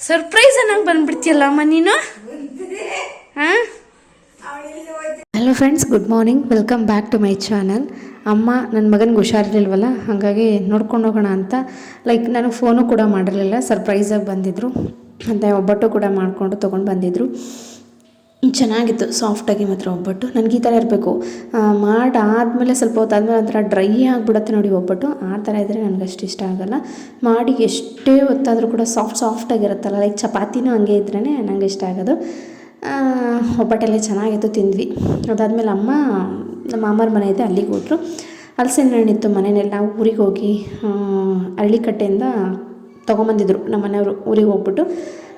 Surprise ಅನ್ನಂಗೆ ಬಂದ್ಬಿಡ್ತೀಯಲ್ಲಮ್ಮ ನೀನು? ಹಾಂ? Hello friends good morning welcome back to my channel ಅಮ್ಮ ನನ್ನ ಮಗನಿಗೆ ಹುಷಾರಿರಲಿಲ್ವಲ್ಲ? ಹಾಗಾಗಿ ನೋಡ್ಕೊಂಡು ಹೋಗೋಣ ಅಂತ. ಲೈಕ್ ನನಗೆ ಫೋನು ಕೂಡ ಮಾಡಿರಲಿಲ್ಲ. ಸರ್ಪ್ರೈಸಾಗಿ ಬಂದಿದ್ದರು ಮತ್ತು ಒಬ್ಬಟ್ಟು ಕೂಡ ಮಾಡಿಕೊಂಡು ತೊಗೊಂಡು ಬಂದಿದ್ದರು ಚೆನ್ನಾಗಿತ್ತು ಸಾಫ್ಟಾಗಿ ಮಾತ್ರ ಒಬ್ಬಟ್ಟು. ನನಗೆ ಈ ಥರ ಇರಬೇಕು. ಮಾಡಾದಮೇಲೆ ಸ್ವಲ್ಪ ಹೊತ್ತಾದಮೇಲೆ ಒಂಥರ ಡ್ರೈ ಆಗಿಬಿಡುತ್ತೆ ನೋಡಿ ಒಬ್ಬಟ್ಟು. ಆ ಥರ ಇದ್ದರೆ ನನಗೆ ಅಷ್ಟು ಇಷ್ಟ ಆಗೋಲ್ಲ. ಮಾಡಿ ಎಷ್ಟೇ ಹೊತ್ತಾದರೂ ಕೂಡ ಸಾಫ್ಟ್ ಸಾಫ್ಟಾಗಿರುತ್ತಲ್ಲ ಲೈಕ್ ಚಪಾತಿನೂ ಹಂಗೆ ಇದ್ರೇ ನನಗೆ ಇಷ್ಟ ಆಗೋದು. ಒಬ್ಬಟ್ಟೆಲ್ಲ ಚೆನ್ನಾಗಿತ್ತು, ತಿಂದ್ವಿ. ಅದಾದಮೇಲೆ ಅಮ್ಮ, ನಮ್ಮ ಮಾಮರ ಮನೆ ಇದೆ, ಅಲ್ಲಿಗೆ ಹೋದರು. ಹಲಸಿನ ಹಣ್ಣಿತ್ತು ಮನೆಯಲ್ಲ. ಊರಿಗೆ ಹೋಗಿ ಹಳ್ಳಿಕಟ್ಟೆಯಿಂದ ತೊಗೊಂಬಂದಿದ್ರು, ನಮ್ಮ ಮನೆಯವರು ಊರಿಗೆ ಹೋಗ್ಬಿಟ್ಟು.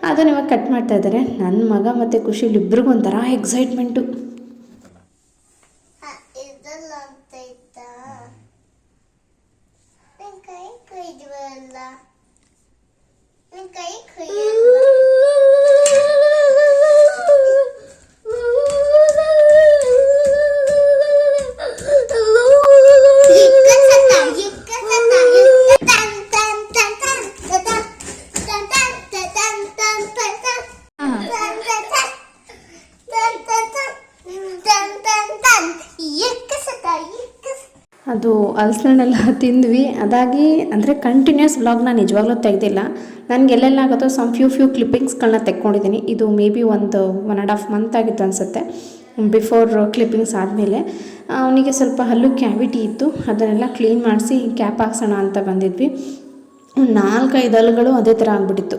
ಅದನ್ನು ಇವಾಗ ಕಟ್ ಮಾಡ್ತಾ ಇದ್ದಾರೆ ನನ್ನ ಮಗ ಮತ್ತು ಖುಷಿಲಿ ಇಬ್ಬರಿಗೂ ಒಂಥರ ಎಕ್ಸೈಟ್ಮೆಂಟು ಅದು ಹಲಸಿನಣ್ಣೆಲ್ಲ ತಿಂದ್ವಿ. ಅದಾಗಿ ಅಂದರೆ ಕಂಟಿನ್ಯೂಸ್ ವ್ಲಾಗ್ನ ನಿಜವಾಗ್ಲೂ ತೆಗೆದಿಲ್ಲ. ನನಗೆ ಎಲ್ಲೆಲ್ಲ ಆಗುತ್ತೋ ಸಮ್ ಫ್ಯೂ ಫ್ಯೂ ಕ್ಲಿಪ್ಪಿಂಗ್ಸ್ಗಳನ್ನ ತೆಕ್ಕೊಂಡಿದ್ದೀನಿ ಇದು ಮೇ ಬಿ ಒಂದು ಒನ್ ಆ್ಯಂಡ್ ಹಾಫ್ ಮಂತ್ ಆಗಿತ್ತು ಅನಿಸುತ್ತೆ. ಬಿಫೋರ್ ಕ್ಲಿಪ್ಪಿಂಗ್ಸ್ ಆದಮೇಲೆ. ಅವನಿಗೆ ಸ್ವಲ್ಪ ಹಲ್ಲು ಕ್ಯಾವಿಟಿ ಇತ್ತು. ಅದನ್ನೆಲ್ಲ ಕ್ಲೀನ್ ಮಾಡಿಸಿ ಕ್ಯಾಪ್ ಹಾಕ್ಸೋಣ ಅಂತ ಬಂದಿದ್ವಿ. ನಾಲ್ಕೈದು ಹಲ್ಲುಗಳು ಅದೇ ಥರ ಆಗಿಬಿಟ್ಟಿತ್ತು.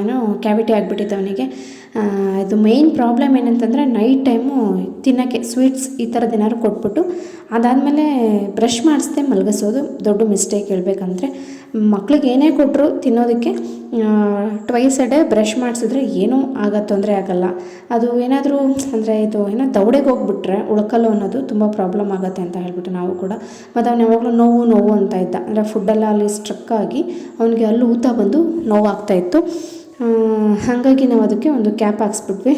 ಏನು ಕ್ಯಾವಿಟಿ ಆಗಿಬಿಟ್ಟಿತ್ತು ಅವನಿಗೆ. ಇದು ಮೇಯ್ನ್ ಪ್ರಾಬ್ಲಮ್ ಏನಂತಂದರೆ ನೈಟ್ ಟೈಮು ತಿನ್ನೋಕ್ಕೆ ಸ್ವೀಟ್ಸ್ ಈ ಥರದ್ದು ಏನಾದ್ರು ಕೊಟ್ಬಿಟ್ಟು ಅದಾದಮೇಲೆ ಬ್ರಷ್ ಮಾಡಿಸ್ದೆ ಮಲಗಿಸೋದು. ದೊಡ್ಡ ಮಿಸ್ಟೇಕ್ ಹೇಳ್ಬೇಕಂದ್ರೆ. ಮಕ್ಳಿಗೆ ಏನೇ ಕೊಟ್ಟರು ತಿನ್ನೋದಕ್ಕೆ ಟ್ವೈಸ್ ಅ ಡೇ ಬ್ರಷ್ ಮಾಡಿಸಿದ್ರೆ ಏನೂ ಆಗ ತೊಂದರೆ ಆಗಲ್ಲ. ಅದು ಏನಾದರೂ ಅಂದರೆ ಇದು ಏನೋ ದೌಡೆಗೆ ಹೋಗ್ಬಿಟ್ರೆ ಉಳ್ಕಲ್ಲು ಅನ್ನೋದು ತುಂಬ ಪ್ರಾಬ್ಲಮ್ ಆಗುತ್ತೆ ಅಂತ ಹೇಳ್ಬಿಟ್ಟು ನಾವು ಕೂಡ, ಮತ್ತು ಅವ್ನು ಯಾವಾಗಲೂ ನೋವು ನೋವು ಅಂತ ಇದ್ದ. ಅಂದರೆ ಫುಡ್ಡೆಲ್ಲ ಅಲ್ಲಿ ಸ್ಟ್ರಕ್ ಆಗಿ ಅವನಿಗೆ ಅಲ್ಲಿ ಊತ ಬಂದು ನೋವಾಗ್ತಾ ಇತ್ತು. ಹಾಗಾಗಿ ನಾವು ಅದಕ್ಕೆ ಒಂದು ಕ್ಯಾಪ್ ಹಾಕ್ಸ್ಬಿಟ್ವಿ.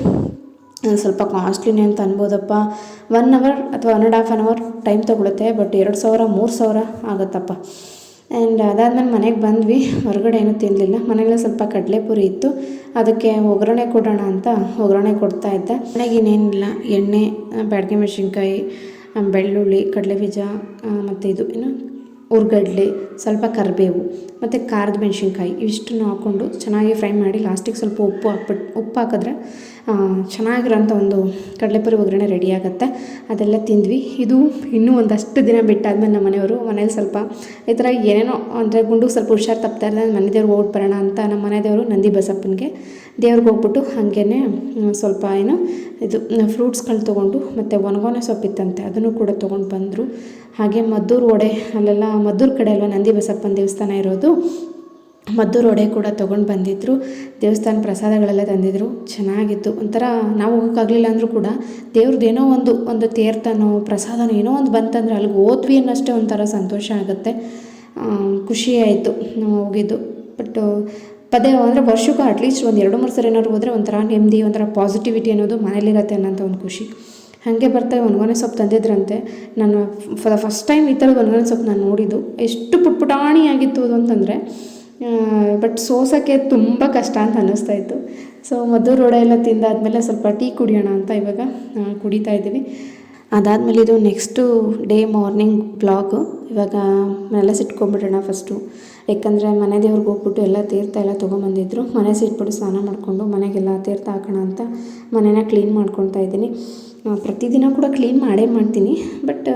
ಸ್ವಲ್ಪ ಕಾಸ್ಟ್ಲಿನೇ ಅಂತ ಅನ್ಬೋದಪ್ಪ. ಒನ್ ಅವರ್ ಅಥವಾ one and half an hour time ತೊಗೊಳುತ್ತೆ but ಎರಡು ಸಾವಿರ, ಮೂರು ಸಾವಿರ ಆಗುತ್ತಪ್ಪ. ಆ್ಯಂಡ್ ಅದಾದಮೇಲೆ ಮನೆಗೆ ಬಂದ್ವಿ. ಹೊರಗಡೆ ಏನೂ ತಿನ್ನಲಿಲ್ಲ ಮನೆಯಲ್ಲೇ ಸ್ವಲ್ಪ ಕಡಲೆಪುರಿ ಇತ್ತು. ಅದಕ್ಕೆ ಒಗ್ಗರಣೆ ಕೊಡೋಣ ಅಂತ ಒಗ್ಗರಣೆ ಕೊಡ್ತಾ ಇದ್ದೆ. ಮನೆಗೆ ಇನ್ನೇನಿಲ್ಲ. ಎಣ್ಣೆ ಬ್ಯಾಡಗಿ ಮೆಣಸಿನ್ಕಾಯಿ ಬೆಳ್ಳುಳ್ಳಿ ಕಡಲೆ ಬೀಜ ಮತ್ತು ಇದು, ಏನು? ಉರ್ಗಡ್ಲೆ ಸ್ವಲ್ಪ ಕರಿಬೇವು ಮತ್ತು ಖಾರದ ಮೆಣಸಿನ್ಕಾಯಿ ಇವಿಷ್ಟನ್ನು ಹಾಕ್ಕೊಂಡು ಚೆನ್ನಾಗಿ ಫ್ರೈ ಮಾಡಿ ಲಾಸ್ಟಿಗೆ ಸ್ವಲ್ಪ ಉಪ್ಪು ಹಾಕ್ಬಿಟ್ಟು ಉಪ್ಪು ಹಾಕಿದ್ರೆ ಚೆನ್ನಾಗಿರೋಂಥ ಒಂದು ಕಡಲೆಪುರಿ ಒಗ್ಗರಣೆ ರೆಡಿ ಆಗುತ್ತೆ. ಅದೆಲ್ಲ ತಿಂದ್ವಿ. ಇದು ಇನ್ನೂ ಒಂದಷ್ಟು ದಿನ ಬಿಟ್ಟಾದ್ಮೇಲೆ ನಮ್ಮ ಮನೆಯವರು ಮನೇಲಿ ಸ್ವಲ್ಪ ಈ ಥರ ಏನೇನೋ ಅಂದರೆ ಗುಂಡು ಸ್ವಲ್ಪ ಹುಷಾರು ತಪ್ತಾ ಇರ್ತದೆ ಮನೆ ದೇವ್ರಿಗೆ ಹೋಗ್ಬಿಟ್ಟು ಬರೋಣ ಅಂತ ನಮ್ಮ ಮನೆ ದೇವರು ನಂದಿ ಬಸಪ್ಪನಿಗೆ ದೇವ್ರಿಗೆ ಹೋಗ್ಬಿಟ್ಟು ಹಾಗೇ ಸ್ವಲ್ಪ ಏನು ಇದು, ಫ್ರೂಟ್ಸ್ಗಳು ತೊಗೊಂಡು ಮತ್ತು ಒಣಗೋನೆ ಸೊಪ್ಪಿತ್ತಂತೆ ಅದನ್ನು ಕೂಡ ತೊಗೊಂಡು ಬಂದರು. ಹಾಗೆ ಮದ್ದೂರು ಒಡೆ ಅಲ್ಲೆಲ್ಲ ಮದ್ದೂರು ಕಡೆ ಅಲ್ವಾ ನಂದಿ ಬಸಪ್ಪನ ದೇವಸ್ಥಾನ ಇರೋದು? ಮದ್ದೂರು ಒಡೆ ಕೂಡ ತೊಗೊಂಡು ಬಂದಿದ್ದರು ದೇವಸ್ಥಾನ ಪ್ರಸಾದಗಳೆಲ್ಲ ತಂದಿದ್ದರು ಚೆನ್ನಾಗಿತ್ತು. ಒಂಥರ ನಾವು ಹೋಗೋಕ್ಕಾಗಲಿಲ್ಲ ಅಂದರೂ ಕೂಡ ದೇವ್ರದ್ದು ಏನೋ ಒಂದು ಒಂದು ತೀರ್ಥನೋ ಪ್ರಸಾದನೋ ಏನೋ ಒಂದು ಬಂತಂದರೆ ಅಲ್ಲಿಗೆ ಹೋದ್ವಿ ಅನ್ನೋಷ್ಟೇ ಒಂಥರ ಸಂತೋಷ ಆಗುತ್ತೆ. ಖುಷಿಯಾಯಿತು ನಾವು ಹೋಗಿದ್ದು. ಬಟ್ ಪದೇ ಅಂದರೆ ವರ್ಷಕ್ಕೂ ಅಟ್ಲೀಸ್ಟ್ ಒಂದು ಎರಡು ಮೂರು ಸರಿ ಏನಾದ್ರು ಹೋದರೆ ಒಂಥರ ನೆಮ್ಮದಿ, ಒಂಥರ ಪಾಸಿಟಿವಿಟಿ ಅನ್ನೋದು ಮನೇಲಿರುತ್ತೆ ಅನ್ನೋಂಥ ಒಂದು ಖುಷಿ. ಹಾಗೆ ಬರ್ತಾ ಒಣಗೊನೆ ಸೊಪ್ಪು ತಂದಿದ್ರಂತೆ. ನಾನು ದ ಫಸ್ಟ್ ಟೈಮ್ ಈ ಥರದ ಒಣಗೊನೆ ಸೊಪ್ಪು ನಾನು ನೋಡಿದ್ದು. ಎಷ್ಟು ಪುಟ್ಪುಟಾಣಿಯಾಗಿತ್ತು ಅದು ಅಂತಂದರೆ ಬಟ್ ಸೋಸೋಕ್ಕೆ ತುಂಬ ಕಷ್ಟ ಅಂತ ಅನ್ನಿಸ್ತಾ ಇತ್ತು. ಸೊ ಮದ್ದೂರು ವಡೆ ಎಲ್ಲ ತಿಂದಾದಮೇಲೆ ಸ್ವಲ್ಪ ಟೀ ಕುಡಿಯೋಣ ಅಂತ ಇವಾಗ ಕುಡಿತಾ ಇದ್ದೀವಿ. ಅದಾದಮೇಲೆ ಇದು ನೆಕ್ಸ್ಟು ಡೇ ಮಾರ್ನಿಂಗ್ ಬ್ಲಾಗು ಇವಾಗ ಮನೆಲ್ಲ ಸಿಟ್ಕೊಂಡ್ಬಿಡೋಣ ಫಸ್ಟು ಯಾಕಂದರೆ ಮನೆ ದೇವ್ರಿಗೆ ಹೋಗ್ಬಿಟ್ಟು ಎಲ್ಲ ತೀರ್ಥ ಎಲ್ಲ ತೊಗೊಂಬಂದಿದ್ರು. ಮನೆ ಸಿಟ್ಬಿಟ್ಟು ಸ್ನಾನ ಮಾಡಿಕೊಂಡು ಮನೆಗೆಲ್ಲ ತೀರ್ಥ ಹಾಕೋಣ ಅಂತ ಮನೇನ ಕ್ಲೀನ್ ಮಾಡ್ಕೊತಾ ಇದ್ದೀನಿ. ಪ್ರತಿದಿನ ಕೂಡ ಕ್ಲೀನ್ ಮಾಡೇ ಮಾಡ್ತೀನಿ. ಬಟ್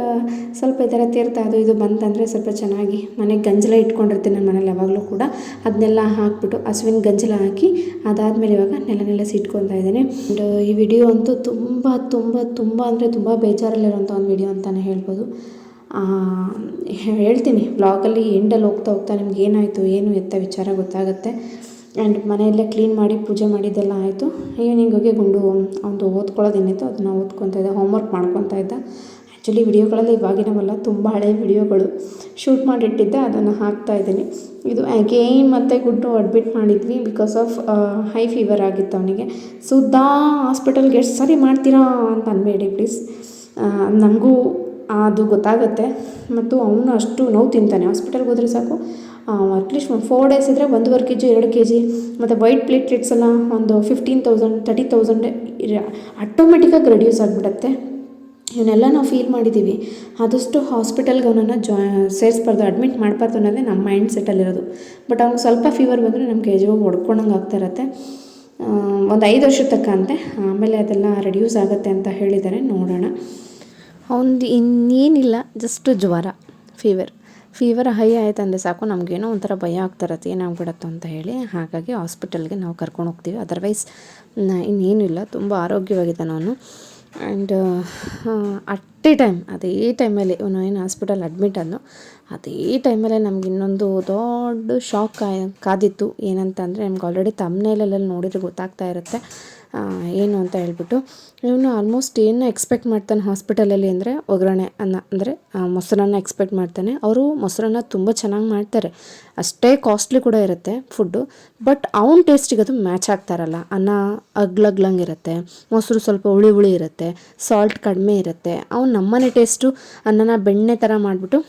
ಸ್ವಲ್ಪ ಈ ಥರ ತೀರ್ಥ ಅದು ಇದು ಬಂತಂದರೆ ಸ್ವಲ್ಪ ಚೆನ್ನಾಗಿ ಮನೆಗೆ ಗಂಜಲ ಇಟ್ಕೊಂಡಿರ್ತೀನಿ ನನ್ನ ಮನೇಲಿ ಯಾವಾಗಲೂ ಕೂಡ. ಅದನ್ನೆಲ್ಲ ಹಾಕ್ಬಿಟ್ಟು ಹಸುವಿನ ಗಂಜಲ ಹಾಕಿ ಅದಾದಮೇಲೆ ಇವಾಗ ನೆಲ ನೆಲ ಸಿಟ್ಕೊತಾ ಇದ್ದೀನಿ. ಆ್ಯಂಡ್ ಈ ವಿಡಿಯೋ ಅಂತೂ ತುಂಬ ತುಂಬ ತುಂಬ ಅಂದರೆ ತುಂಬ ಬೇಜಾರಲ್ಲಿರೋಂಥ ಒಂದು ವಿಡಿಯೋ ಅಂತಲೇ ಹೇಳ್ಬೋದು. ಹೇಳ್ತೀನಿ. ಬ್ಲಾಗಲ್ಲಿ ಎಂಡಲ್ಲಿ ಹೋಗ್ತಾ ಹೋಗ್ತಾ ನಿಮ್ಗೆ ಏನಾಯಿತು, ಏನು ಎತ್ತ ವಿಚಾರ ಗೊತ್ತಾಗುತ್ತೆ. ಆ್ಯಂಡ್ ಮನೆಯಲ್ಲೇ ಕ್ಲೀನ್ ಮಾಡಿ ಪೂಜೆ ಮಾಡಿದ್ದೆಲ್ಲ ಆಯಿತು. ಈವ್ನಿಂಗ್ ಹೋಗಿ ಗುಂಡು ಒಂದು ಓದ್ಕೊಳ್ಳೋದು ಏನಿತ್ತು, ಅದನ್ನು ಓದ್ಕೊತಾ ಇದ್ದೆ ಹೋಮ್ವರ್ಕ್ ಮಾಡ್ಕೊತಾ ಇದ್ದ. ಆ್ಯಕ್ಚುಲಿ ವಿಡಿಯೋಗಳಲ್ಲಿ ಇವಾಗಿನವಲ್ಲ ತುಂಬ ಹಳೆಯ ವಿಡಿಯೋಗಳು. ಶೂಟ್ ಮಾಡಿಟ್ಟಿದ್ದೆ, ಅದನ್ನು ಹಾಕ್ತಾ ಇದ್ದೀನಿ. ಇದು ಅಗೇನ್ ಮತ್ತೆ ಗುಡ್ಡು ಅಡ್ಮಿಟ್ ಮಾಡಿದ್ವಿ ಬಿಕಾಸ್ ಆಫ್ ಹೈ ಫೀವರ್ ಆಗಿತ್ತು ಅವನಿಗೆ. ಸುದ್ದಾ ಹಾಸ್ಪಿಟಲ್ಗೆ ಎಷ್ಟು ಸರಿ ಮಾಡ್ತೀರಾ ಅಂತ ಅನ್ಬೇಡಿ ಪ್ಲೀಸ್ ನಮಗೂ ಅದು ಗೊತ್ತಾಗುತ್ತೆ. ಮತ್ತು ಅವನು ಅಷ್ಟು ನೋವು ತಿಂತಾನೆ. ಹಾಸ್ಪಿಟಲ್ಗೆ ಹೋದರೆ ಸಾಕು. ಅಟ್ಲೀಸ್ಟ್ ಒಂದು ಫೋರ್ ಡೇಸ್ ಇದ್ದರೆ ಒಂದೂವರೆ ಕೆ ಜಿ ಎರಡು ಕೆ ಜಿ ಮತ್ತು ವೈಟ್ ಪ್ಲೇಟ್ಲೆಟ್ಸ್ ಎಲ್ಲ ಒಂದು ಫಿಫ್ಟೀನ್ ತೌಸಂಡ್ ತರ್ಟಿ ತೌಸಂಡ್ ಆಟೋಮೆಟಿಕಾಗಿ ರೆಡ್ಯೂಸ್ ಆಗಿಬಿಡತ್ತೆ. ಇವನ್ನೆಲ್ಲ ನಾವು ಫೀಲ್ ಮಾಡಿದ್ದೀವಿ ಆದಷ್ಟು ಹಾಸ್ಪಿಟಲ್ಗೆ ಅವನನ್ನು ಜಾ ಸೇರಿಸ್ಬಾರ್ದು ಅಡ್ಮಿಟ್ ಮಾಡಬಾರ್ದು ಅನ್ನೋದೇ ನಮ್ಮ ಮೈಂಡ್ ಸೆಟ್ಟಲ್ಲಿರೋದು ಬಟ್ ಅವ್ನಿಗೆ ಸ್ವಲ್ಪ ಫೀವರ್ ಬಂದರೆ ನಮ್ಗೆ ಯಜಮಾನ್ ಹೊಡ್ಕೊಂಡಂಗೆ ಆಗ್ತಾ ಇರತ್ತೆ. ಒಂದು ಐದು ವರ್ಷದ ತಕ್ಕಂತೆ ಆಮೇಲೆ ಅದೆಲ್ಲ ರೆಡ್ಯೂಸ್ ಆಗುತ್ತೆ ಅಂತ ಹೇಳಿದ್ದಾರೆ. ನೋಡೋಣ. ಅವ್ನದು ಇನ್ನೇನಿಲ್ಲ ಜಸ್ಟ್ ಜ್ವರ ಫೀವರ್ ಫೀವರ್ ಹೈ ಆಯ್ತು ಅಂದರೆ ಸಾಕು, ನಮಗೇನೋ ಒಂಥರ ಭಯ ಆಗ್ತಿರತ್ತೆ, ಏನಾಗ್ಬಿಡತ್ತೋ ಅಂತ ಹೇಳಿ ಹಾಗಾಗಿ ಹಾಸ್ಪಿಟಲ್ಗೆ ನಾವು ಕರ್ಕೊಂಡು ಹೋಗ್ತೀವಿ. ಅದರ್ವೈಸ್ ಇನ್ನೇನು ಇಲ್ಲ. ತುಂಬ ಆರೋಗ್ಯವಾಗಿದ್ದಾನೆ ಅವನು. ಆ್ಯಂಡ್ ಅಟ್ ಎ ಟೈಮ್ ಅದೇ ಟೈಮಲ್ಲಿ ಇವನು ಏನು ಹಾಸ್ಪಿಟಲ್ ಅಡ್ಮಿಟ್ ಅನ್ನು ಅದೇ ಟೈಮಲ್ಲೇ ನಮ್ಗೆ ಇನ್ನೊಂದು ದೊಡ್ಡ ಶಾಕ್ ಕಾದಿತ್ತು. ಏನಂತ ಅಂದರೆ ನಮ್ಗೆ ಆಲ್ರೆಡಿ ತಮ್ಮನೇಲೆಲ್ಲ ನೋಡಿದ್ರೆ ಗೊತ್ತಾಗ್ತಾ ಇರುತ್ತೆ. ಏನು ಅಂತ ಹೇಳ್ಬಿಟ್ಟು ಇವನು ಆಲ್ಮೋಸ್ಟ್ ಏನು ಎಕ್ಸ್ಪೆಕ್ಟ್ ಮಾಡ್ತಾನೆ ಹಾಸ್ಪಿಟಲಲ್ಲಿ ಅಂದರೆ ಒಗ್ಗರಣೆ ಅನ್ನ, ಅಂದರೆ ಮೊಸರನ್ನ ಎಕ್ಸ್ಪೆಕ್ಟ್ ಮಾಡ್ತಾನೆ. ಅವರು ಮೊಸರನ್ನ ತುಂಬ ಚೆನ್ನಾಗಿ ಮಾಡ್ತಾರೆ. ಅಷ್ಟೇ ಕಾಸ್ಟ್ಲಿ ಕೂಡ ಇರುತ್ತೆ ಫುಡ್ಡು ಬಟ್ ಅವ್ನ ಟೇಸ್ಟಿಗೆ ಅದು ಮ್ಯಾಚ್ ಆಗ್ತಾರಲ್ಲ ಅನ್ನ ಅಗ್ಲಗ್ಲಂಗಿರುತ್ತೆ ಮೊಸರು ಸ್ವಲ್ಪ ಹುಳಿ ಹುಳಿ ಇರುತ್ತೆ ಸಾಲ್ಟ್ ಕಡಿಮೆ ಇರುತ್ತೆ. ಅವ್ನು ನಮ್ಮನೆ ಟೇಸ್ಟು ಅನ್ನನ ಬೆಣ್ಣೆ ಥರ ಮಾಡಿಬಿಟ್ಟು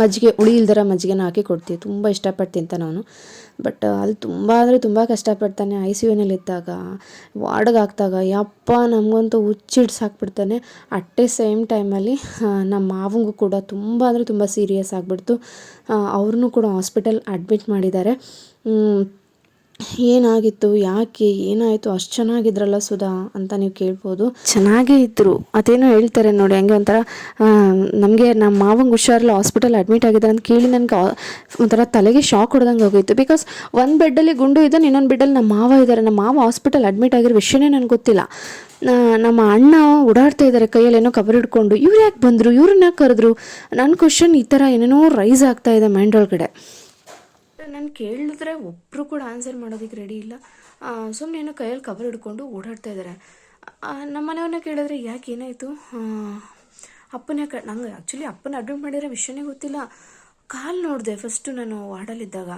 ಮಜ್ಜಿಗೆ ಹುಳಿ ಇಲ್ದಿರ ಮಜ್ಜಿಗೆನ ಹಾಕಿ ಕೊಡ್ತೀವಿ. ತುಂಬ ಇಷ್ಟಪಟ್ಟು ತಿಂತಾನೆ ಅವನು ಬಟ್ ಅಲ್ಲಿ ತುಂಬ ಅಂದರೆ ತುಂಬ ಕಷ್ಟಪಡ್ತಾನೆ. ಐ ಸಿ ಯುನಲ್ಲಿ ಇದ್ದಾಗ, ವಾರ್ಡ್ಗೆ ಹಾಕ್ದಾಗ, ಯಪ್ಪ, ನಮಗಂತೂ ಹುಚ್ಚಿಡ್ಸ್ ಹಾಕ್ಬಿಡ್ತಾನೆ. ಅಟ್ ಎ ಸೇಮ್ ಟೈಮಲ್ಲಿ ನಮ್ಮ ಮಾವಂಗೂ ಕೂಡ ತುಂಬ ಅಂದರೆ ತುಂಬ ಸೀರಿಯಸ್ ಆಗಿಬಿಡ್ತು. ಅವ್ರನ್ನೂ ಕೂಡ ಹಾಸ್ಪಿಟಲ್ ಅಡ್ಮಿಟ್ ಮಾಡಿದ್ದಾರೆ. ಏನಾಗಿತ್ತು, ಯಾಕೆ, ಏನಾಯಿತು, ಅಷ್ಟು ಚೆನ್ನಾಗಿದ್ರಲ್ಲ ಸುಧಾ ಅಂತ ನೀವು ಕೇಳ್ಬೋದು. ಚೆನ್ನಾಗೇ ಇದ್ದರು ಅದೇನೋ ಹೇಳ್ತಾರೆ ನೋಡಿ, ಹಂಗೆ ಒಂಥರ ನಮಗೆ ನಮ್ಮ ಮಾವಂಗೆ ಹುಷಾರಿಲ್ಲ ಹಾಸ್ಪಿಟಲ್ ಅಡ್ಮಿಟ್ ಆಗಿದ್ದಾರೆ ಅಂತ ಕೇಳಿ ನನಗೆ ಒಂಥರ ತಲೆಗೆ ಶಾಕ್ ಹೊಡೆದಂಗೆ ಹೋಗಿತ್ತು ಬಿಕಾಸ್ ಒಂದು ಬೆಡ್ಡಲ್ಲಿ ಗುಂಡು ಇದ್ದಾನೆ ಇನ್ನೊಂದು ಬೆಡ್ಡಲ್ಲಿ ನಮ್ಮ ಮಾವ ಇದ್ದಾರೆ ನಮ್ಮ ಮಾವ ಹಾಸ್ಪಿಟಲ್ ಅಡ್ಮಿಟ್ ಆಗಿರೋ ವಿಷಯನೇ ನನಗೆ ಗೊತ್ತಿಲ್ಲ. ನಮ್ಮ ಅಣ್ಣ ಓಡಾಡ್ತಾ ಇದ್ದಾರೆ ಕೈಯಲ್ಲೇನೋ ಕವರ್ ಹಿಡ್ಕೊಂಡು. ಇವ್ರು ಯಾಕೆ ಬಂದರು? ಇವ್ರನ್ನ ಯಾಕೆ ಕರೆದ್ರು? ನನ್ನ ಕ್ವಶನ್ ಈ ಥರ ಏನೇನೋ ರೈಸ್ ಆಗ್ತಾ ಇದೆ ಮೈಂಡ್ ಒಳಗಡೆ. ನಾನು ಕೇಳಿದ್ರೆ ಒಬ್ಬರು ಕೂಡ ಆನ್ಸರ್ ಮಾಡೋದಕ್ಕೆ ರೆಡಿ ಇಲ್ಲ. ಸುಮ್ಮನೆ ಏನೋ ಕೈಯಲ್ಲಿ ಕವರ್ ಹಿಡ್ಕೊಂಡು ಓಡಾಡ್ತಾ ಇದ್ದಾರೆ ನಮ್ಮ ಮನೆಯವ್ರನ್ನ ಕೇಳಿದ್ರೆ ಯಾಕೆ ಏನಾಯಿತು? ಅಪ್ಪನ ಯಾಕೆ ನಂಗೆ ಆ್ಯಕ್ಚುಲಿ ಅಪ್ಪನ ಅಡ್ಮಿಟ್ ಮಾಡಿರೋ ವಿಷಯನೇ ಗೊತ್ತಿಲ್ಲ. ಕಾಲು ನೋಡಿದೆ ಫಸ್ಟು ನಾನು ವಾರ್ಡಲ್ಲಿದ್ದಾಗ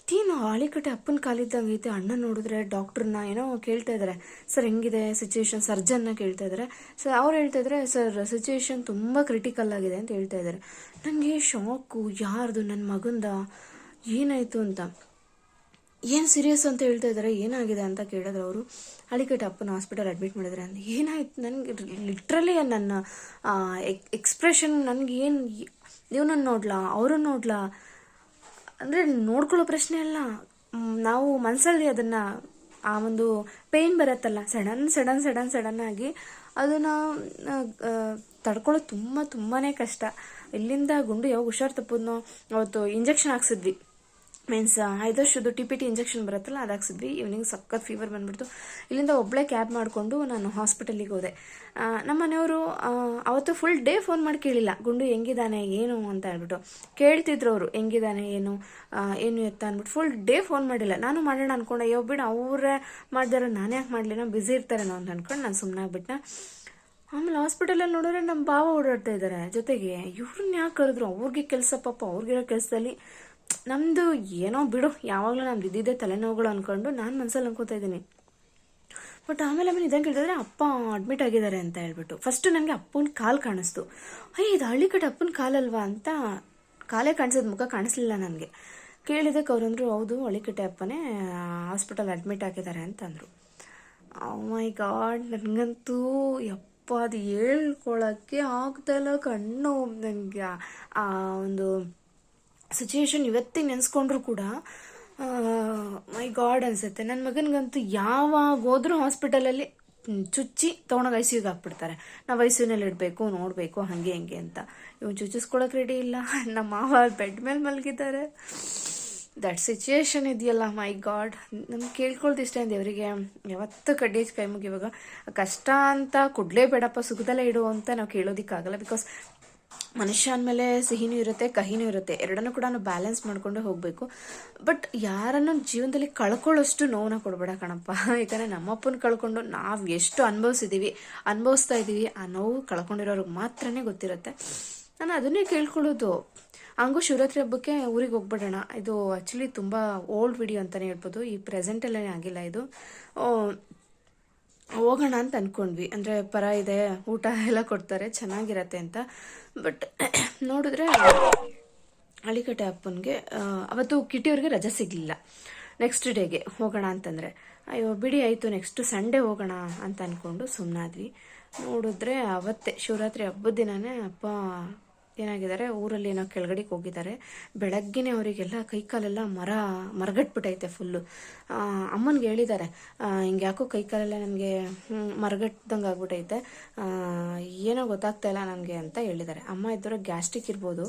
ಇದೇನು ಆಳಿಕಟ್ಟೆ ಅಪ್ಪನ ಕಾಲಿದ್ದಂಗೆ ಐತೆ ಅಣ್ಣ ನೋಡಿದ್ರೆ ಡಾಕ್ಟ್ರನ್ನ ಏನೋ ಕೇಳ್ತಾ ಇದ್ದಾರೆ ಸರ್, ಹೆಂಗಿದೆ? ಸಿಚುವೇಶನ್ ಸರ್ಜನ್ನ ಕೇಳ್ತಾ ಇದ್ದಾರೆ ಸರ್ ಅವ್ರು ಹೇಳ್ತಾ ಇದ್ದಾರೆ ಸರ್ ಸಿಚುವೇಶನ್ ತುಂಬ ಕ್ರಿಟಿಕಲ್ ಆಗಿದೆ ಅಂತ ಹೇಳ್ತಾ ಇದ್ದಾರೆ ನನಗೆ ಶಾಕು ಯಾರ್ದು? ನನ್ನ ಮಗಂದ? ಏನಾಯಿತು ಅಂತ? ಏನು ಸೀರಿಯಸ್ ಅಂತ ಹೇಳ್ತಾ ಇದ್ದಾರೆ ಏನಾಗಿದೆ ಅಂತ ಕೇಳಿದ್ರೆ ಅವರು ಅಳಿಕಟ್ಟೆ ಅಪ್ಪನ ಹಾಸ್ಪಿಟಲ್ ಅಡ್ಮಿಟ್ ಮಾಡಿದ್ದಾರೆ ಅಂತ. ಏನಾಯ್ತು? ನನಗೆ ಲಿಟ್ರಲಿ ನನ್ನ ಎಕ್ಸ್ಪ್ರೆಷನ್ ನನಗೆ ಏನು, ಇವನನ್ನು ನೋಡ್ಲಾ, ಅವರನ್ನು ನೋಡ್ಲಾ? ಅಂದರೆ ನೋಡ್ಕೊಳ್ಳೋ ಪ್ರಶ್ನೆ ಅಲ್ಲ. ನಾವು ಮನಸ್ಸಲ್ಲಿ ಅದನ್ನು, ಆ ಒಂದು ಪೇಯ್ನ್ ಬರುತ್ತಲ್ಲ, ಸಡನ್ ಸಡನ್ ಸಡನ್ ಸಡನ್ ಆಗಿ ಅದನ್ನು ತಡ್ಕೊಳ್ಳೋದು ತುಂಬ ತುಂಬಾ ಕಷ್ಟ. ಇಲ್ಲಿಂದ ಗುಂಡು ಯಾವಾಗ ಹುಷಾರು ತಪ್ಪದ್ನೋ, ಅವತ್ತು ಇಂಜೆಕ್ಷನ್ ಹಾಕ್ಸಿದ್ವಿ. ಮೀನ್ಸ್ ಐದರ್ಶದ್ದು ಟಿ ಪಿ ಟಿ ಇಂಜೆಕ್ಷನ್ ಬರುತ್ತಲ್ಲ, ಅದು ಹಾಕ್ಸಿದ್ವಿ. ಈವ್ನಿಂಗ್ ಸಖತ್ ಫೀವರ್ ಬಂದುಬಿಡ್ತು. ಇಲ್ಲಿಂದ ಒಬ್ಬಳೇ ಕ್ಯಾಬ್ ಮಾಡಿಕೊಂಡು ನಾನು ಹಾಸ್ಪಿಟಲಿಗೆ ಹೋದೆ. ನಮ್ಮ ಮನೆಯವರು ಅವತ್ತು ಫುಲ್ ಡೇ ಫೋನ್ ಮಾಡಿ ಕೇಳಿಲ್ಲ. ಗುಂಡು ಹೆಂಗಿದ್ದಾನೆ? ಏನು? ಅಂತ ಹೇಳ್ಬಿಟ್ಟು. ಕೇಳ್ತಿದ್ರು ಅವರು, ಹೆಂಗಿದ್ದಾನೆ? ಏನು? ಏನು ಎತ್ತ? ಅಂದ್ಬಿಟ್ಟು ಫುಲ್ ಡೇ ಫೋನ್ ಮಾಡಿಲ್ಲ. ನಾನು ಮಾಡೋಣ ಅನ್ಕೊಂಡೆ. ಅಯ್ಯೋ, ಬಿಡು. ಅವರೇ ಮಾಡಿದಾರೆ. ನಾನು ಯಾಕೆ ಮಾಡಲಿ ನಾವು ಬ್ಯುಸಿ ಇರ್ತಾರೇನೋ? ಅಂತ ಅನ್ಕೊಂಡು ನಾನು ಸುಮ್ಮನೆ ಆಗ್ಬಿಟ್ಟೆ ಆಮೇಲೆ ಹಾಸ್ಪಿಟಲಲ್ಲಿ ನೋಡಿದ್ರೆ ನಮ್ಮ ಭಾವ ಓಡಾಡ್ತಾ ಇದ್ದಾರೆ ಜೊತೆಗೆ. ಇವ್ರನ್ನ ಯಾಕೆ ಕರೆದ್ರು? ಅವ್ರಿಗೆ ಕೆಲಸ ಪಾಪ. ಅವ್ರಿಗಿರೋ ಕೆಲಸದಲ್ಲಿ ನಮ್ಮದು ಏನೋ ಬಿಡು, ಯಾವಾಗಲೂ ನಮ್ದು ಇದ್ದಿದ್ದೆ ತಲೆನೋವುಗಳು ಅಂದ್ಕೊಂಡು ನಾನು ಮನಸ್ಸಲ್ಲಿ ಅನ್ಕೋತಾ ಇದ್ದೀನಿ. ಬಟ್ ಆಮೇಲೆ ಆಮೇಲೆ ಇದಂಗೆ ಕೇಳಿದ್ರೆ ಅಪ್ಪ ಅಡ್ಮಿಟ್ ಆಗಿದ್ದಾರೆ ಅಂತ ಹೇಳ್ಬಿಟ್ಟು. ಫಸ್ಟು ನನಗೆ ಅಪ್ಪನ ಕಾಲು ಕಾಣಿಸ್ತು. ಅಯ್ಯ, ಇದು ಹಳ್ಳಿ ಕಡೆ ಅಪ್ಪನ ಕಾಲಲ್ವಾ ಅಂತ ಕಾಲೇ ಕಾಣಿಸೋದು ಮುಖ ಕಾಣಿಸ್ಲಿಲ್ಲ ನನಗೆ. ಕೇಳಿದಕ್ಕೆ ಅವ್ರಂದ್ರು ಹೌದು, ಹಳ್ಳಿಕಟ್ಟೆ ಅಪ್ಪನೇ ಹಾಸ್ಪಿಟಲ್ ಅಡ್ಮಿಟ್ ಆಗಿದ್ದಾರೆ ಅಂತಂದರು. ಮೈ ಗಾಡ್ ನನಗಂತೂ ಯಪ್ಪ, ಅದು ಹೇಳ್ಕೊಳಕ್ಕೆ ಆಗ್ದಲ್ಲ ಕಣ್ಣು. ನನಗೆ ಆ, ಒಂದು ಸಿಚುವೇಶನ್ ಇವತ್ತಿಗೆ ನೆನೆಸ್ಕೊಂಡ್ರು ಕೂಡ ಮೈ ಗಾಡ್ ಅನಿಸುತ್ತೆ. ನನ್ನ ಮಗನಿಗಂತೂ ಯಾವಾಗ ಹೋದ್ರೂ ಹಾಸ್ಪಿಟಲಲ್ಲಿ ಚುಚ್ಚಿ ತೊಗೊಂಡೋಗಿ ಐ ಸಿ ಹಾಕ್ಬಿಡ್ತಾರೆ. ನಾವು ಐ ಸಿ ಇಡಬೇಕು, ನೋಡಬೇಕು, ಹಾಗೆ, ಹಂಗೆ ಅಂತ. ಇವ್ನು ಚುಚ್ಚಿಸ್ಕೊಳಕ್ಕೆ ರೆಡಿ ಇಲ್ಲ. ನಮ್ಮ ಮಾವ ಬೆಡ್ ಮೇಲೆ ಮಲಗಿದ್ದಾರೆ. ದಟ್ ಸಿಚುಯೇಷನ್ ಇದೆಯಲ್ಲ ಮೈ ಗಾಡ್ ನಮ್ಗೆ ಕೇಳ್ಕೊಳ್ತು ಇಷ್ಟ ದೇವರಿಗೆ? ಯಾವತ್ತೂ ಕಡ್ಡಿ ಹಚ್ಚಿ ಕೈ ಮುಗಿವಾಗ ಕಷ್ಟ ಅಂತ ಕೊಡಲೇಬೇಡಪ್ಪ ಸುಖದಲ್ಲೇ ಇಡು ಅಂತ ನಾವು ಕೇಳೋದಕ್ಕಾಗಲ್ಲ ಬಿಕಾಸ್ ಮನುಷ್ಯ ಅಂದಮೇಲೆ ಸಿಹಿನೂ ಇರುತ್ತೆ, ಕಹಿನೂ ಇರುತ್ತೆ. ಎರಡನ್ನೂ ಕೂಡ ನಾವು ಬ್ಯಾಲೆನ್ಸ್ ಮಾಡಿಕೊಂಡು ಹೋಗಬೇಕು. ಬಟ್ ಯಾರನ್ನು ಜೀವನದಲ್ಲಿ ಕಳ್ಕೊಳ್ಳೋಷ್ಟು ನೋವನ್ನ ಕೊಡಬೇಡ ಕಣಪ್ಪ. ಯಾಕಂದರೆ ನಮ್ಮಪ್ಪನ ಕಳ್ಕೊಂಡು ನಾವು ಎಷ್ಟು ಅನುಭವಿಸಿದ್ದೀವಿ ಅನುಭವಿಸ್ತಾ ಇದ್ದೀವಿ ಆ ನೋವು ಕಳ್ಕೊಂಡಿರೋರಿಗೆ ಮಾತ್ರನೇ ಗೊತ್ತಿರುತ್ತೆ. ನಾನು ಅದನ್ನೇ ಕೇಳ್ಕೊಳ್ಳೋದು. ಹಂಗೂ ಶಿವರಾತ್ರಿ ಹಬ್ಬಕ್ಕೆ ಊರಿಗೆ ಹೋಗ್ಬಿಡೋಣ. ಇದು ಆ್ಯಕ್ಚುಲಿ ತುಂಬ ಓಲ್ಡ್ ವಿಡಿಯೋ ಅಂತಲೇ ಹೇಳ್ಬೋದು. ಈ ಪ್ರೆಸೆಂಟಲ್ಲೇ ಆಗಿಲ್ಲ ಇದು. ಹೋಗೋಣ ಅಂತ ಅಂದ್ಕೊಂಡ್ವಿ ಅಂದರೆ ಪರ ಇದೆ, ಊಟ ಎಲ್ಲ ಕೊಡ್ತಾರೆ, ಚೆನ್ನಾಗಿರತ್ತೆ ಅಂತ. ಬಟ್ ನೋಡಿದ್ರೆ ಹಳಿಕಟ್ಟೆ ಅಪ್ಪನಿಗೆ ಅವತ್ತು ಕಿಟಿಯವ್ರಿಗೆ ರಜೆ ಸಿಗಲಿಲ್ಲ. ನೆಕ್ಸ್ಟ್ ಡೇಗೆ ಹೋಗೋಣ ಅಂತಂದರೆ. ಅಯ್ಯೋ, ಬಿಡಿ ಆಯಿತು ನೆಕ್ಸ್ಟ್ ಸಂಡೇ ಹೋಗೋಣ ಅಂತ ಅಂದ್ಕೊಂಡು ಸುಮ್ಮನಾದ್ವಿ ನೋಡಿದ್ರೆ ಅವತ್ತೇ, ಶಿವರಾತ್ರಿ ಹಬ್ಬದ ದಿನನೇ ಅಪ್ಪ ಏನಾಗಿದ್ದಾರೆ ಊರಲ್ಲಿ ಏನೋ ಕೆಳಗಡೆಗೆ ಹೋಗಿದ್ದಾರೆ. ಬೆಳಗ್ಗೆನೆ ಅವರಿಗೆಲ್ಲ ಕೈಕಾಲೆಲ್ಲ ಮರ ಮರಗಟ್ಬಿಟ್ಟೈತೆ ಫುಲ್ಲು ಅಮ್ಮನಿಗೆ ಹೇಳಿದ್ದಾರೆ ಹಿಂಗೆ ಯಾಕೋ ಕೈಕಾಲೆಲ್ಲ ನನಗೆ ಮರಗಟ್ದಂಗೆ ಆಗ್ಬಿಟ್ಟೈತೆ ಏನೋ ಗೊತ್ತಾಗ್ತಾ ಇಲ್ಲ ನನಗೆ ಅಂತ ಹೇಳಿದ್ದಾರೆ. ಅಮ್ಮ ಇದ್ದವ್ರ ಗ್ಯಾಸ್ಟ್ರಿಕ್ ಇರ್ಬೋದು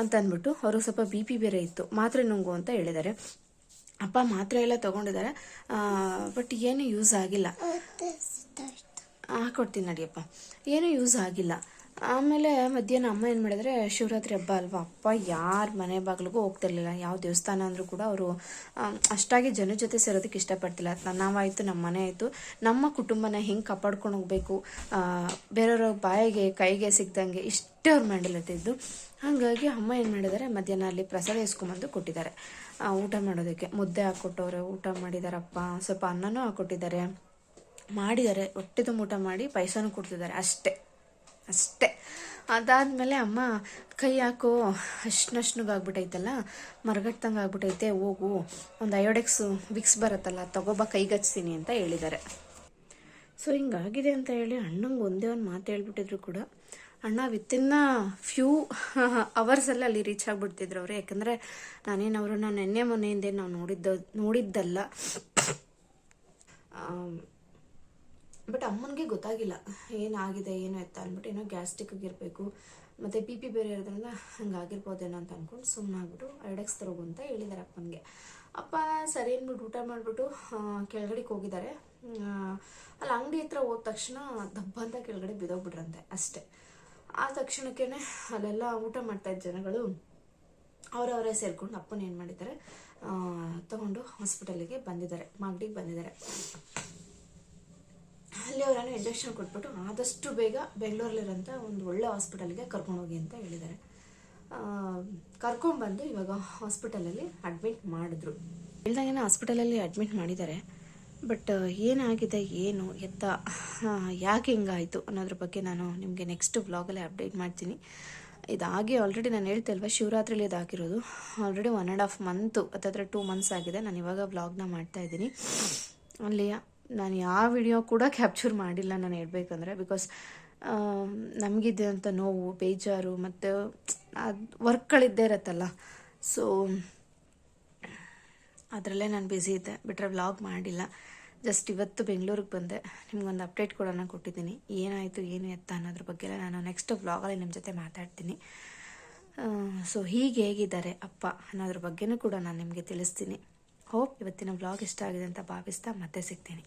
ಅಂತ ಅಂದ್ಬಿಟ್ಟು ಅವ್ರಿಗೆ ಸ್ವಲ್ಪ ಬಿ ಪಿ ಬೇರೆ ಇತ್ತು ಮಾತ್ರೆ ನುಂಗು ಅಂತ ಹೇಳಿದ್ದಾರೆ. ಅಪ್ಪ ಮಾತ್ರೆ ಎಲ್ಲ ತೊಗೊಂಡಿದ್ದಾರೆ. ಬಟ್ ಏನು ಯೂಸ್ ಆಗಿಲ್ಲ. ಹಾಕೊಡ್ತೀನಿ ನಡಿಯಪ್ಪ. ಏನೂ ಯೂಸ್ ಆಗಿಲ್ಲ. ಆಮೇಲೆ ಮಧ್ಯಾಹ್ನ ಅಮ್ಮ ಏನು ಮಾಡಿದ್ರೆ, ಶಿವರಾತ್ರಿ ಹಬ್ಬ ಅಲ್ವಾ? ಅಪ್ಪ, ಯಾರ ಮನೆ ಬಾಗಿಲಿಗೂ ಹೋಗ್ತಿರ್ಲಿಲ್ಲ. ಯಾವ ದೇವಸ್ಥಾನ ಅಂದರೂ ಕೂಡ ಅವರು ಅಷ್ಟಾಗಿ ಜನ ಜೊತೆ ಸೇರೋದಕ್ಕೆ ಇಷ್ಟಪಡ್ತಿಲ್ಲ. ನಾವಾಯಿತು ನಮ್ಮ ಮನೆ ಆಯಿತು. ನಮ್ಮ ಕುಟುಂಬನ ಹೆಂಗೆ ಕಾಪಾಡ್ಕೊಂಡು ಹೋಗಬೇಕು? ಬೇರೆಯವ್ರ ಬಾಯಿಗೆ, ಕೈಗೆ ಸಿಗ್ದಂಗೆ ಇಷ್ಟೇ ಅವ್ರ ಮಂಡಲತ್ತಿದ್ದು ಹಾಗಾಗಿ ಅಮ್ಮ ಏನು ಮಾಡಿದ್ದಾರೆ ಮಧ್ಯಾಹ್ನ ಅಲ್ಲಿ ಪ್ರಸಾದ ಇಸ್ಕೊಂಬಂದು ಕೊಟ್ಟಿದ್ದಾರೆ. ಊಟ ಮಾಡೋದಕ್ಕೆ. ಮುದ್ದೆ ಹಾಕ್ಕೊಟ್ಟವ್ರೆ ಊಟ ಮಾಡಿದಾರಪ್ಪ. ಸ್ವಲ್ಪ ಅನ್ನನೂ ಹಾಕ್ಕೊಟ್ಟಿದ್ದಾರೆ ಮಾಡಿದ್ದಾರೆ. ಹೊಟ್ಟೆ ತುಂಬ ಊಟ ಮಾಡಿ ಪೈಸಾನು ಕೊಡ್ತಿದ್ದಾರೆ ಅಷ್ಟೇ. ಅಷ್ಟೇ. ಅದಾದಮೇಲೆ ಅಮ್ಮ, ಕೈ ಹಾಕೋ ಅಶ್ನಶ್ನುಗಾಗ್ಬಿಟ್ಟೈತಲ್ಲ ಮರಗಟ್ಟಂಗೆ ಆಗ್ಬಿಟ್ಟೈತೆ ಹೋಗು, ಒಂದು ಅಯೋಡೆಕ್ಸು ವಿಕ್ಸ್ ಬರುತ್ತಲ್ಲ, ತಗೋಬಾ, ಕೈಗಚ್ತೀನಿ ಅಂತ ಹೇಳಿದ್ದಾರೆ. ಸೊ ಹಿಂಗಾಗಿದೆ ಅಂತ ಹೇಳಿ ಅಣ್ಣಂಗೆ ಒಂದೇ ಒಂದು ಮಾತು ಹೇಳ್ಬಿಟ್ಟಿದ್ರು ಕೂಡ, ಅಣ್ಣ ವಿತಿನ್ ಫ್ಯೂ ಅವರ್ಸಲ್ಲಿ ಅಲ್ಲಿ ರೀಚ್ ಆಗಿಬಿಡ್ತಿದ್ರು ಅವರು. ಯಾಕಂದರೆ ನಾನೇನು ಅವ್ರನ್ನ ನೆನ್ನೆ ಮೊನ್ನೆಯಿಂದ ನಾವು ನೋಡಿದ್ದ, ನೋಡಿದ್ದಲ್ಲ. ಬಟ್ ಅಮ್ಮನಿಗೆ ಗೊತ್ತಾಗಿಲ್ಲ. ಏನಾಗಿದೆ ಏನು ಎತ್ತ ಅಂದ್ಬಿಟ್ಟು ಏನೋ ಗ್ಯಾಸ್ಟ್ರಿಕ್ ಇರಬೇಕು ಮತ್ತು ಬಿ ಪಿ ಬೇರೆ ಇರೋದ್ರಿಂದ ಹಂಗಾಗಿರ್ಬೋದೇನೋ ಅಂತ ಅಂದ್ಕೊಂಡು ಸುಮ್ಮನಾಗ್ಬಿಟ್ಟು ಐಡೆಕ್ಸ್ ತರೋಗು ಅಂತ ಹೇಳಿದ್ದಾರೆ ಅಪ್ಪನಿಗೆ. ಅಪ್ಪ ಸರಿ ಅಂದ್ಬಿಟ್ಟು ಊಟ ಮಾಡಿಬಿಟ್ಟು ಕೆಳಗಡೆಗೆ ಹೋಗಿದ್ದಾರೆ ಅಲ್ಲಿ ಅಂಗಡಿ ಹತ್ರ ಹೋದ ತಕ್ಷಣ ದಬ್ಬ ಅಂತ ಕೆಳಗಡೆ ಬಿದ್ದೋಗ್ಬಿಟ್ರಂತೆ ಅಷ್ಟೇ. ಆ ತಕ್ಷಣಕ್ಕೇ ಅಲ್ಲೆಲ್ಲ ಊಟ ಮಾಡ್ತಾ ಇದ್ದ ಜನಗಳು ಅವರವರೇ ಸೇರ್ಕೊಂಡು ಅಪ್ಪನ ಏನು ಮಾಡಿದ್ದಾರೆ ತಗೊಂಡು ಹಾಸ್ಪಿಟಲಿಗೆ ಬಂದಿದ್ದಾರೆ, ಮಾಗಡಿಗೆ ಬಂದಿದ್ದಾರೆ. ಅಲ್ಲಿ ಅವರನ್ನು ಇಂಜೆಕ್ಷನ್ ಕೊಟ್ಬಿಟ್ಟು ಆದಷ್ಟು ಬೇಗ ಬೆಂಗಳೂರಲ್ಲಿರೋಂಥ ಒಂದು ಒಳ್ಳೆ ಹಾಸ್ಪಿಟಲ್ಗೆ ಕರ್ಕೊಂಡೋಗಿ ಅಂತ ಹೇಳಿದ್ದಾರೆ. ಕರ್ಕೊಂಡ್ಬಂದು ಇವಾಗ ಹಾಸ್ಪಿಟಲಲ್ಲಿ ಅಡ್ಮಿಟ್ ಮಾಡಿದ್ರು. ಹೇಳ್ದಂಗೆ ಹಾಸ್ಪಿಟಲಲ್ಲಿ ಅಡ್ಮಿಟ್ ಮಾಡಿದ್ದಾರೆ. ಬಟ್ ಏನಾಗಿದೆ, ಏನು, ಎತ್ತ ಯಾಕೆ ಹಿಂಗಾಯಿತು ಅನ್ನೋದ್ರ ಬಗ್ಗೆ ನಾನು ನಿಮಗೆ ನೆಕ್ಸ್ಟ್ ವ್ಲಾಗಲ್ಲೇ ಅಪ್ಡೇಟ್ ಮಾಡ್ತೀನಿ. ಇದಾಗಿ ಆಲ್ರೆಡಿ ನಾನು ಹೇಳ್ತಾ ಇಲ್ವಾ, ಶಿವರಾತ್ರಿಲಿ ಇದಾಗಿರೋದು. Already one and half month ಹತ್ತತ್ರ ಟೂ ಮಂತ್ಸ್ ಆಗಿದೆ. ನಾನು ಇವಾಗ ವ್ಲಾಗ್ನ ಮಾಡ್ತಾ ಇದ್ದೀನಿ. ನಾನು ಯಾವ ವಿಡಿಯೋ ಕೂಡ ಕ್ಯಾಪ್ಚರ್ ಮಾಡಿಲ್ಲ ನಾನು ಹೇಳ್ಬೇಕಂದ್ರೆ ಬಿಕಾಸ್ ನಮಗಿದ್ದಂಥ ನೋವು, ಬೇಜಾರು, ಮತ್ತು ಅದು ವರ್ಕ್ಗಳಿದ್ದೇ ಇರತ್ತಲ್ಲ. ಸೊ ಅದರಲ್ಲೇ ನಾನು ಬ್ಯುಸಿ ಇದ್ದೆ. ಬಿಟ್ಟರೆ ವ್ಲಾಗ್ ಮಾಡಿಲ್ಲ. ಜಸ್ಟ್ ಇವತ್ತು ಬೆಂಗಳೂರಿಗೆ ಬಂದೆ. ನಿಮ್ಗೊಂದು ಅಪ್ಡೇಟ್ ಕೂಡ ನಾನು ಕೊಟ್ಟಿದ್ದೀನಿ. ಏನಾಯಿತು, ಏನು ಎತ್ತ ಅನ್ನೋದ್ರ ಬಗ್ಗೆ ನಾನು ನೆಕ್ಸ್ಟ್ ವ್ಲಾಗಲ್ಲಿ ನಿಮ್ಮ ಜೊತೆ ಮಾತಾಡ್ತೀನಿ. ಸೊ ಹೀಗೆ ಹೇಗಿದ್ದಾರೆ ಅಪ್ಪ ಅನ್ನೋದ್ರ ಬಗ್ಗೆನೂ ಕೂಡ ನಾನು ನಿಮಗೆ ತಿಳಿಸ್ತೀನಿ. ಹೋಪ್ ಇವತ್ತಿನ ವ್ಲಾಗ್ ಇಷ್ಟ ಆಗಿದೆ ಅಂತ ಭಾವಿಸ್ತಾ ಮತ್ತೆ ಸಿಗ್ತೀನಿ.